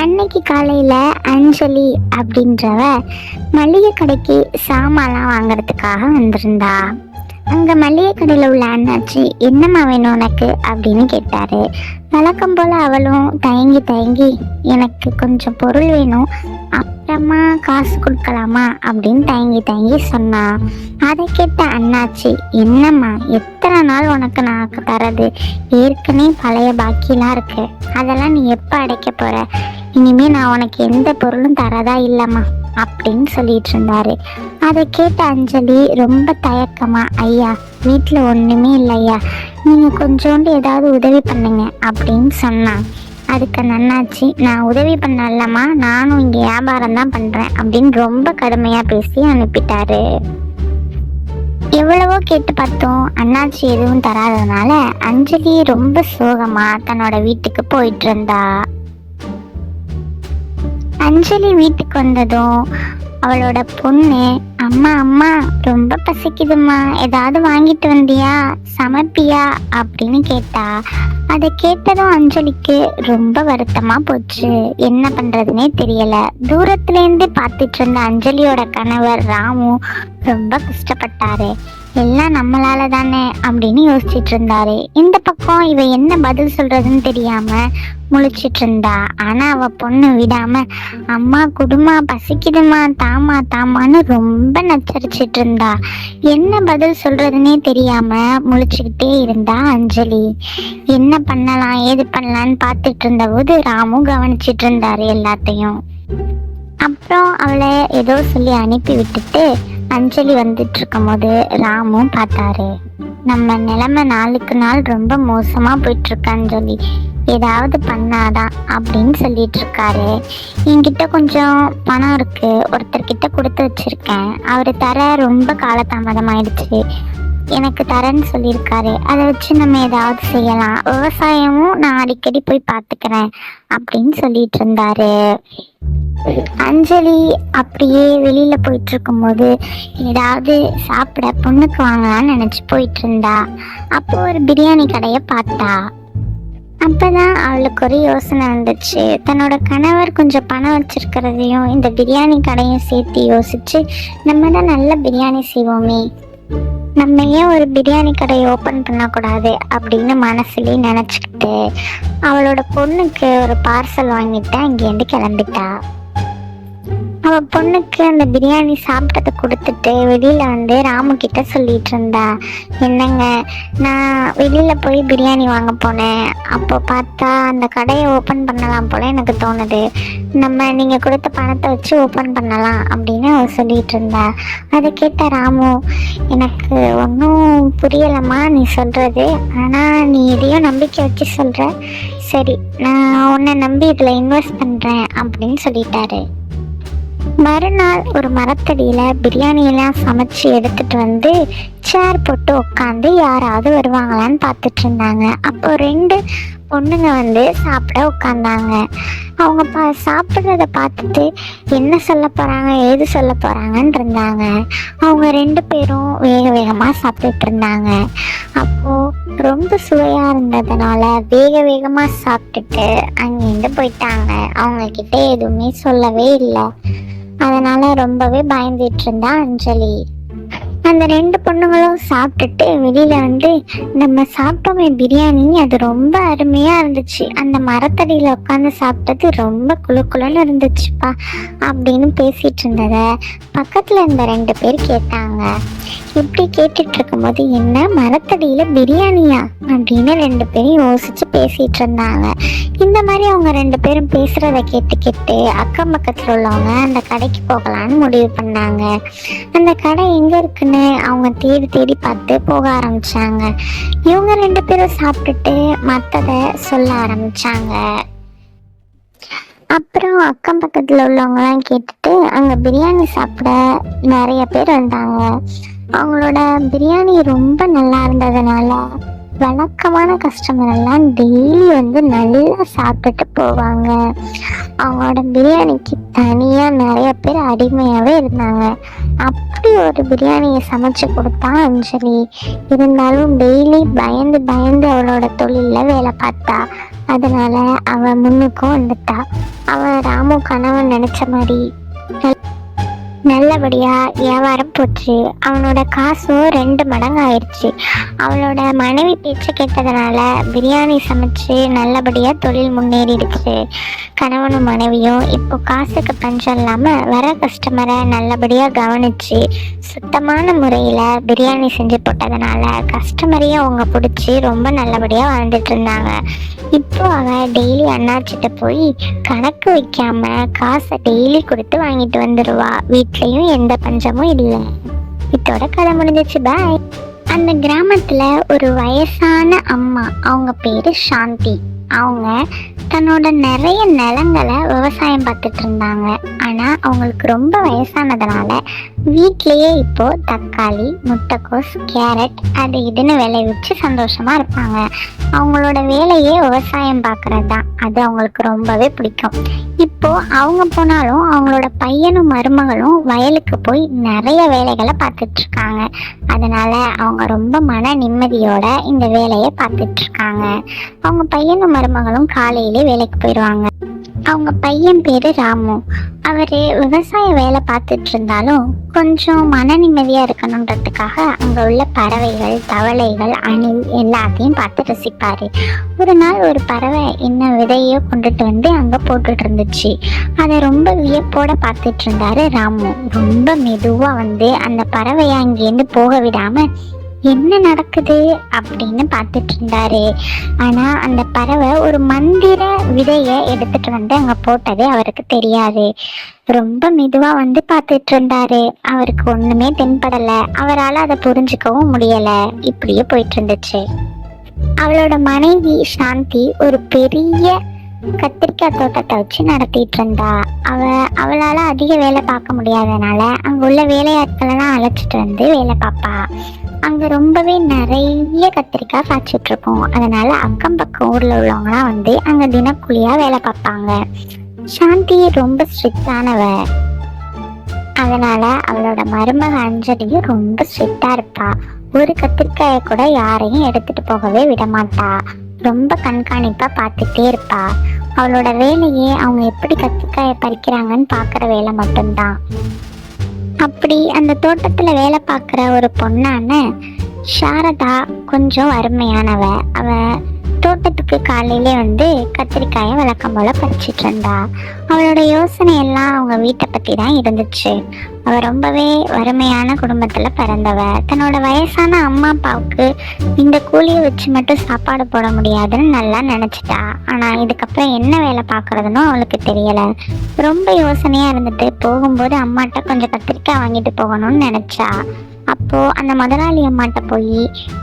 அன்னைக்கு காலையில் அஞ்சலி அப்படின்றவ மளிகை கடைக்கு சாமான்லாம் வாங்குறதுக்காக வந்திருந்தா. அங்கே மளிகை கடையில் உள்ள அண்ணாச்சி என்னம்மா வேணும் உனக்கு? அப்படின்னு கேட்டாரு. வழக்கம் போல் அவளும் தயங்கி தயங்கி எனக்கு கொஞ்சம் பொருள் வேணும் அப்புறமா காசு கொடுக்கலாமா? அப்படின்னு தயங்கி தயங்கி சொன்னா. அதை கேட்ட அண்ணாச்சி என்னம்மா எத்தனை நாள் உனக்கு நான் தரது ஏற்கனவே பழைய பாக்கிலாம் இருக்கு. அதெல்லாம் நீ எப்போ அடைக்க போகிற இனிமே நான் உனக்கு எந்த பொருளும் தரதா இல்லைம்மா அப்படின்னு சொல்லிட்டு இருந்தாரு. அதை கேட்ட அஞ்சலி ரொம்ப தயக்கமா ஐயா வீட்டில் ஒன்றுமே இல்லையா? நீங்கள் கொஞ்சோண்டு ஏதாவது உதவி பண்ணுங்க அப்படின்னு சொன்னான். அதுக்கு நன்னாச்சு அண்ணாச்சி நான் உதவி பண்ணலம்மா நானும் இங்கே வியாபாரம் தான் பண்ணுறேன் அப்படின்னு ரொம்ப கடுமையாக பேசி அனுப்பிட்டாரு. எவ்வளவோ கேட்டு பார்த்தோம் அண்ணாச்சி எதுவும் தராததுனால அஞ்சலி ரொம்ப சோகமா தன்னோட வீட்டுக்கு போயிட்டு இருந்தா. அஞ்சலி வீட்டுக்கு வந்ததும் அவளோட பொண்ணு அம்மா அம்மா ரொம்ப பசிக்குதும்மா. ஏதாவது வாங்கிட்டு வந்தியா? சமைப்பியா? அப்படின்னு கேட்டா அதை கேட்டதும் அஞ்சலிக்கு ரொம்ப வருத்தமா போச்சு. என்ன பண்றதுனே தெரியல. தூரத்துல இருந்து பார்த்துட்டு இருந்த அஞ்சலியோட கணவர் ராமு ரொம்ப கஷ்டப்பட்டாரு. எல்லாம் நம்மளால தானே அப்படின்னு யோசிச்சிட்டு இருந்தாரு இந்த பக்கம் இவ என்ன பதில் சொல்றதுன்னு தெரியாம முழிச்சிட்டு இருந்தா ஆனா அவ பொண்ணு விடாம அம்மா குடுமா பசிக்குதுமா தாமா தாமான்னு ரொம்ப நச்சரிச்சிட்டு இருந்தா என்ன பதில் சொல்றதுன்னே தெரியாம முழிச்சுக்கிட்டே இருந்தா அஞ்சலி. என்ன பண்ணலாம் ஏது பண்ணலான்னு பார்த்துட்டு இருந்தபோது ராமு கவனிச்சிட்டு இருந்தாரு எல்லாத்தையும். அப்புறம் அவளை ஏதோ சொல்லி அனுப்பி விட்டுட்டு அஞ்சலி வந்துட்டு இருக்கும்போது ராமும் பார்த்தாரு. நம்ம நிலைமை நாளுக்கு நாள் ரொம்ப மோசமா போயிட்டு இருக்கு அஞ்சலி ஏதாவது பண்ணாதான் அப்படின்னு சொல்லிட்டு இருக்காரு என்கிட்ட கொஞ்சம் பணம் இருக்கு ஒருத்தர்கிட்ட கொடுத்து வச்சிருக்கேன். அவர் தர ரொம்ப காலதாமதம் ஆயிடுச்சு எனக்கு தரேன்னு சொல்லியிருக்காரு. அதை வச்சு நம்ம ஏதாவது செய்யலாம். விவசாயமும் நான் அடிக்கடி போய் பார்த்துக்கிறேன் அப்படின்னு சொல்லிட்டு இருந்தாரு. அஞ்சலி அப்படியே வெளியில போயிட்டு இருக்கும்போது ஏதாவது சாப்பிட பொண்ணுக்கு வாங்கலாம்னு நினைச்சு போயிட்டு இருந்தா. அப்போ ஒரு பிரியாணி கடையை பார்த்தா. அப்பதான் அவளுக்கு ஒரு யோசனை வந்துச்சு. தன்னோட கணவர் கொஞ்சம் பணம் வச்சிருக்கிறதையும் இந்த பிரியாணி கடையும் சேர்த்து யோசிச்சு நம்ம தான் நல்ல பிரியாணி செய்வோமே. நம்ம ஏன் ஒரு பிரியாணி கடையை ஓப்பன் பண்ணக்கூடாது அப்படின்னு மனசுலயே நினச்சிக்கிட்டு அவளோட பொண்ணுக்கு ஒரு பார்சல் வாங்கிட்டு அங்கேருந்து கிளம்பிட்டா. அவன் பொண்ணுக்கு அந்த பிரியாணி சாப்பிட்டதை கொடுத்துட்டு வெளியில வந்து ராமு கிட்ட சொல்லிட்டு இருந்தா என்னங்க நான் வெளியில போய் பிரியாணி வாங்க போனேன். அப்போ பார்த்தா அந்த கடையை ஓப்பன் பண்ணலாம் போல எனக்கு தோணுது. நம்ம நீங்க கொடுத்த பணத்தை வச்சு ஓப்பன் பண்ணலாம் அப்படின்னு அவ சொல்லிட்டு இருந்தா. அதை கேட்ட ராமு எனக்கு ஒன்றும் புரியலம்மா நீ சொல்றது. ஆனா நீ இதையும் நம்பிக்கை வச்சு சொல்ற. சரி நான் உன்னை நம்பி இதில் இன்வெஸ்ட் பண்ணுறேன் அப்படின்னு சொல்லிட்டாரு. மறுநாள் ஒரு மரத்தடியில் பிரியாணியெல்லாம் சமைச்சு எடுத்துட்டு வந்து சேர் போட்டு உட்காந்து யாராவது வருவாங்களான்னு பார்த்துட்டு இருந்தாங்க. அப்போ ரெண்டு பொண்ணுங்க வந்து சாப்பிட உட்காந்தாங்க அவங்க பா சாப்பிட்றத பார்த்துட்டு என்ன சொல்ல போகிறாங்க ஏது சொல்ல போகிறாங்கன்னு இருந்தாங்க. அவங்க ரெண்டு பேரும் வேக வேகமாக சாப்பிட்டுட்டு இருந்தாங்க. அப்போது ரொம்ப சுவையாக இருந்ததுனால வேக வேகமாக சாப்பிட்டுட்டு அங்கேருந்து போயிட்டாங்க. அவங்கக்கிட்ட எதுவுமே சொல்லவே இல்லை. அதனால ரொம்பவே பயந்துட்டு இருந்தா அஞ்சலி. அந்த ரெண்டு பொண்ணுங்களும் சாப்பிட்டுட்டு வெளியில வந்து நம்ம சாப்பிட்டோமே பிரியாணி. அது ரொம்ப அருமையா இருந்துச்சு. அந்த மரத்தடியில உட்காந்து சாப்பிட்டது ரொம்ப குளு குழுன்னு இருந்துச்சுப்பா அப்படின்னு பேசிட்டு இருந்தத பக்கத்துல இருந்த ரெண்டு பேர் கேட்டாங்க. இப்படி கேட்டுட்டு இருக்கும்போது என்ன மரத்தடியில பிரியாணியா? அப்படின்னு ரெண்டு பேரும் யோசிச்சு பேசிட்டு இருந்தாங்க இந்த மாதிரி அவங்க ரெண்டு பேரும் பேசுறத கேட்டு கேட்டு அக்கம் பக்கத்துல உள்ளவங்க அந்த கடைக்கு போகலான்னு முடிவு பண்ணாங்க. அந்த கடை எங்க இருக்குன்னு அவங்க தேடி தேடி பார்த்து போக ஆரம்பிச்சாங்க. இவங்க ரெண்டு பேரும் சாப்பிட்டுட்டு மற்றதை சொல்ல ஆரம்பிச்சாங்க. அப்புறம் அக்கம் பக்கத்தில் உள்ளவங்கலாம் கேட்டுட்டு அங்கே பிரியாணி சாப்பிட நிறைய பேர் வந்தாங்க. அவங்களோட பிரியாணி ரொம்ப நல்லா இருந்ததுனால வழக்கமான கஸ்டமர் எல்லாம் டெய்லி வந்து நல்லா சாப்பிட்டுட்டு போவாங்க. அவங்களோட பிரியாணிக்கு தனியாக நிறைய பேர் அடிமையாகவே இருந்தாங்க. அப்படி ஒரு பிரியாணியை சமைச்சு கொடுத்தா அஞ்சலி. இருந்தாலும் டெய்லி பயந்து பயந்து அவளோட தொழிலில் வேலை பார்த்தா. அதனால அவள் முன்னுக்கும் வந்துட்டா. அவள் ராமு கணவன் நினச்ச மாதிரி. நல்லபடியா வியாபாரம் போச்சு. அவனோட காசும் ரெண்டு மடங்கு ஆயிடுச்சு. அவளோட மனைவி பேச்சு கேட்டதுனால பிரியாணி சமைச்சு நல்லபடியா தொழில் முன்னேறிடுச்சு. கணவனும் மனைவியும் இப்போ காசுக்கு பஞ்சம் இல்லாம வர கஸ்டமரை நல்லபடியா கவனிச்சு சுத்தமான முறையில பிரியாணி செஞ்சு போட்டதுனால கஸ்டமரையும் அவங்க பிடிச்சி ரொம்ப நல்லபடியா வாழ்ந்துட்டு இருந்தாங்க. இப்போ அவ டெய்லி அண்ணாச்சிட்ட போய் கணக்கு வைக்காம காசை டெய்லி கொடுத்து வாங்கிட்டு வந்துடுவா வீட்லயும் எந்த பஞ்சமும் இல்லை. இதோட கதை முடிஞ்சிச்சு பாய் அந்த கிராமத்துல ஒரு வயசான அம்மா அவங்க பேரு சாந்தி. அவங்க தன்னோட நிறைய நிலங்களை விவசாயம் பார்த்துட்டு இருந்தாங்க. ஆனா அவங்களுக்கு ரொம்ப வயசானதுனால வீட்லயே இப்போ தக்காளி முட்டைக்கோஸ் கேரட் அது இதுன்னு விளைவிச்சு சந்தோஷமா இருப்பாங்க. அவங்களோட வேலையே விவசாயம் பார்க்கறது தான் அது அவங்களுக்கு ரொம்பவே பிடிக்கும். இப்போ அவங்க போனாலும் அவங்களோட பையனும் மருமகளும் வயலுக்கு போய் நிறைய வேலைகளை பார்த்துட்டு இருக்காங்க அதனால அவங்க ரொம்ப மன நிம்மதியோட இந்த வேலையை பார்த்துட்டு இருக்காங்க அவங்க பையனும் மருமகளும் காலையிலே வேலைக்கு போயிடுவாங்க. அவங்க பையன் பேரு ராமு. அவரு விவசாய வேலை பார்த்துட்டு இருந்தாலும் கொஞ்சம் மன நிம்மதியா இருக்கணுன்றதுக்காக அங்க உள்ள பறவைகள் தவளைகள் அணில் எல்லாத்தையும் பார்த்து ரசிப்பாரு. ஒரு நாள் ஒரு பறவை என்ன விதையோ கொண்டுட்டு வந்து அங்க போட்டுட்டு இருந்துச்சு. அதை ரொம்ப வியப்போட பார்த்துட்டு இருந்தாரு ராமு. ரொம்ப மெதுவா வந்து அந்த பறவையை அங்கேருந்து போக விடாம என்ன நடக்குது அப்படின்னு பார்த்துட்டு இருந்தாரு. ஆனா அந்த பறவை ஒரு மந்திர விதைய எடுத்துட்டு வந்து அங்க போட்டது அவருக்கு தெரியாது. ரொம்ப மெதுவா வந்து பார்த்துட்டு இருந்தாரு. அவருக்கு ஒண்ணுமே தென்படல. அவரால் அதை புரிஞ்சுக்கவும் முடியல. இப்படியே போயிட்டு இருந்துச்சு. அவளோட மனைவி சாந்தி ஒரு பெரிய கத்திரிக்காய் தோட்டத்தை வச்சு நடத்திட்டு இருந்தா. அவ அவளால அதிக வேலை பார்க்க முடியாதனால அங்க உள்ள வேலையாட்களெல்லாம் அழைச்சிட்டு வந்து வேலை பார்ப்பா. அங்கே ரொம்பவே நிறைய கத்திரிக்காய் காய்ச்சிட்டு அதனால் அதனால அக்கம் பக்கம் ஊரில் உள்ளவங்களாம் வந்து அங்கே தினக்கூலியாக வேலை பார்ப்பாங்க. சாந்தி ரொம்ப ஸ்ட்ரிக்டானவ. அதனால அவளோட மருமக அஞ்சலியும் ரொம்ப ஸ்ட்ரிக்டாக இருப்பா. ஒரு கத்திரிக்காயை கூட யாரையும் எடுத்துட்டு போகவே விடமாட்டா. ரொம்ப கண்காணிப்பாக பார்த்துட்டே இருப்பா. அவளோட வேலையே அவங்க எப்படி கத்திரிக்காயை பறிக்கிறாங்கன்னு பார்க்குற வேலை மட்டும்தான். அப்படி அந்த தோட்டத்தில் வேலை பார்க்குற ஒரு பொண்ணான சாரதா கொஞ்சம் அருமையானவ. அவ தோட்டத்துக்கு காலையிலே வந்து கத்திரிக்காயை வழக்கம் போல பறிச்சிட்டு இருந்தா அவளோட யோசனை எல்லாம் அவங்க வீட்டை பத்தி தான் இருந்துச்சு. அவ ரொம்பவே வறுமையான குடும்பத்துல பிறந்தவ. தன்னோட வயசான அம்மா அப்பாவுக்கு இந்த கூலியை வச்சு மட்டும் சாப்பாடு போட முடியாதுன்னு நல்லா நினைச்சிட்டா. ஆனா இதுக்கப்புறம் என்ன வேலை பார்க்கறதுன்னு அவளுக்கு தெரியல. ரொம்ப யோசனையா இருந்துட்டு போகும்போது அம்மாட்ட கொஞ்சம் கத்திரிக்காய் வாங்கிட்டு போகணும்னு நினைச்சா. அப்போது அந்த முதலாளி அம்மாட்ட போய்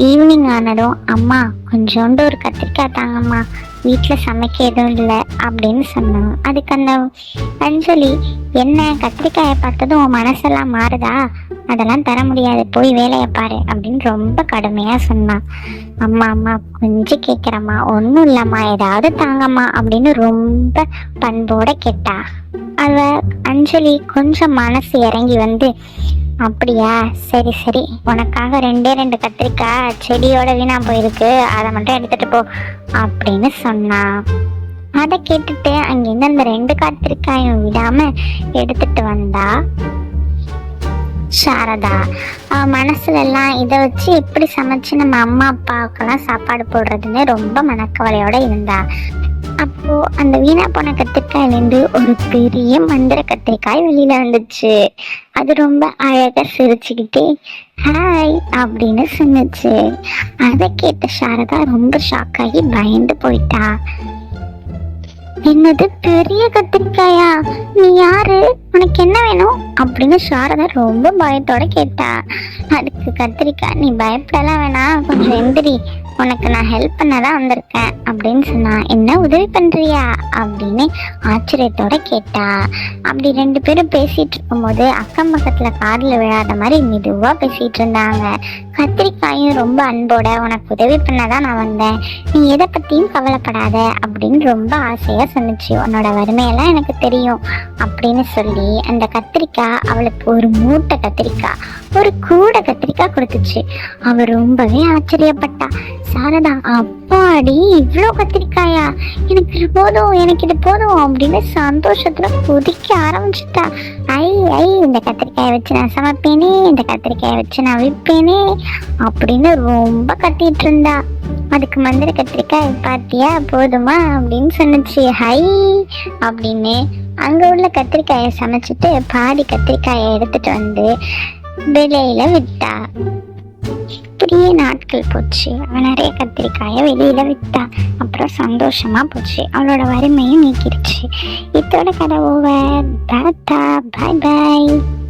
ஈவினிங் ஆனதும் அம்மா கொஞ்சோண்டு ஒரு கத்திரிக்காய் தாங்கம்மா வீட்டில் சமைக்க எதுவும் இல்லை அப்படின்னு சொன்னாங்க அதுக்கு அந்த அஞ்சலி என்ன கத்திரிக்காயை பார்த்ததும் உன் மனசெல்லாம் மாறுதா? அதெல்லாம் தர முடியாது. போய் வேலையை பாரு அப்படின்னு ரொம்ப கடுமையாக சொன்னான் அம்மா அம்மா கொஞ்சம் கேட்குறம்மா ஒன்றும் இல்லைம்மா. ஏதாவது தாங்கம்மா அப்படின்னு ரொம்ப பண்போட கேட்டா. அவ அஞ்சலி கொஞ்சம் மனசு இறங்கி வந்து அப்படியா? சரி சரி. உனக்காக ரெண்டே ரெண்டு கத்திரிக்காய் செடியோட வீணா போயிருக்கு. அதை மட்டும் எடுத்துட்டு போ அப்படின்னு சொன்னா. அதை கேட்டுட்டு அங்கேருந்து அந்த ரெண்டு கத்திரிக்காயும் விடாம எடுத்துட்டு வந்தா சாரதா அவ மனசுல எல்லாம் இதை வச்சு எப்படி சமைச்சு நம்ம அம்மா அப்பாவுக்கெல்லாம் சாப்பாடு போடுறதுன்னு ரொம்ப மனக்கவலையோட இருந்தா. அப்போ அந்த வீணா போன கத்திரிக்காயிலேருந்து ஒரு பெரிய மந்திர கத்திரிக்காய் வெளியில வந்துச்சு. அது ரொம்ப அழகா சிரிச்சுக்கிட்டே ஹாய் அப்படின்னு சொன்னுச்சு. அதை கேட்ட சாரதா ரொம்ப ஷாக் ஆகி பயந்து போயிட்டா. என்னது பெரிய கத்திரிக்காயா? நீ யாரு? உனக்கு என்ன வேணும்? அப்படின்னு சாரதா ரொம்ப பயத்தோட கேட்டா. அதுக்கு கத்திரிக்காய் நீ பயப்படலாம் வேணாம். கொஞ்சம் எந்திரி. உனக்கு நான் ஹெல்ப் பண்ண தான் வந்திருக்கேன். அப்படின்னு சொன்னா என்ன உதவி பண்ணுறியா அப்படின்னு ஆச்சரியத்தோட கேட்டா. அப்படி ரெண்டு பேரும் பேசிட்டு இருக்கும்போது அக்கம் பக்கத்தில் காதில் விழாத மாதிரி மெதுவாக பேசிகிட்டு இருந்தாங்க. கத்திரிக்காயும் ரொம்ப அன்போட உனக்கு உதவி பண்ண தான் நான் வந்தேன். நீ எதை பற்றியும் கவலைப்படாத அப்படின்னு ரொம்ப ஆசையாக சொன்னிச்சு. உன்னோட வறுமையெல்லாம் எனக்கு தெரியும் அப்படின்னு சொல்லி அந்த கத்திரிக்காய் அவளுக்கு ஒரு மூட்டை கத்திரிக்காய் ஒரு கூடை கத்திரிக்காய் கொடுத்துச்சு. அவ ரொம்பவே ஆச்சரியப்பட்டா. சாரதா அப்பாடி இவ்வளோ கத்திரிக்காயா? எனக்கு இது போதும் எனக்கு இது போதும் அப்படின்னு சந்தோஷத்துல குதிக்க ஆரம்பிச்சுட்டா. ஐ ஐ இந்த கத்திரிக்காயை வச்சு நான் சமைப்பேனே இந்த கத்திரிக்காயை வச்சு நான் விற்பேனே அப்படின்னு ரொம்ப கத்திட்டு இருந்தா. அதுக்கு மந்திர கத்திரிக்காய் பார்த்தியா போதுமா அப்படின்னு சொன்னிச்சு. ஹை அப்படின்னு அங்கே உள்ள கத்திரிக்காயை சமைச்சிட்டு பாதி கத்திரிக்காயை எடுத்துட்டு வந்து விலையில விட்டா. நிறைய நாட்கள் போச்சு. அவன் நிறைய கத்திரிக்காயை வெளியில வித்தா அப்புறம் சந்தோஷமா போச்சு. அவளோட வறுமையும் நீக்கிடுச்சு. இதோட கதை ஓவர் டாட்டா பாய் பாய்